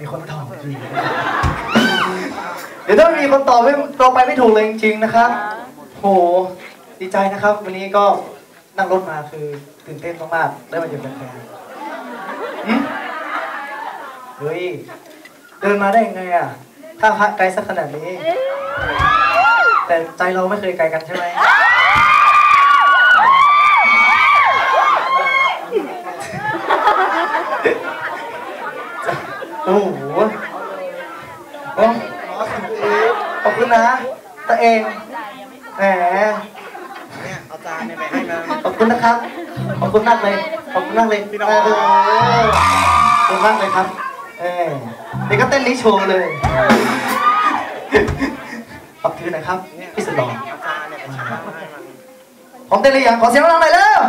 มีคนตอบจริงเดี๋ยวถ้ามีคนตอบไม่เราไปไม่ถูกเลยจริงๆนะครับ โห ดีใจนะครับ วันนี้ก็นั่งรถมาคือตื่นเต้นมากๆได้มาเจอแฟนๆเฮ้ย เดินมาได้ยังไงอะ ถ้าพักไกลสักขนาดนี้ แต่ใจเราไม่เคยไกลกันใช่ไหม โอ้โหโอ้ขอบคุณนะตัวเองแหมเนี่ยเอาจานเนี่ยไปให้นะขอบคุณนะครับ ขอบคุณมากเลย ขอบคุณมากเลยพี่น้องขอบคุณมากเลยครับเออเดี๋ยวก็เต้นนี้โชว์เลยขอบคุณนะครับพี่สุดหล่อเอาจานเนี่ยไปชาให้มันอมเต้นหรือยังขอเสียงดังหน่อยเร็ว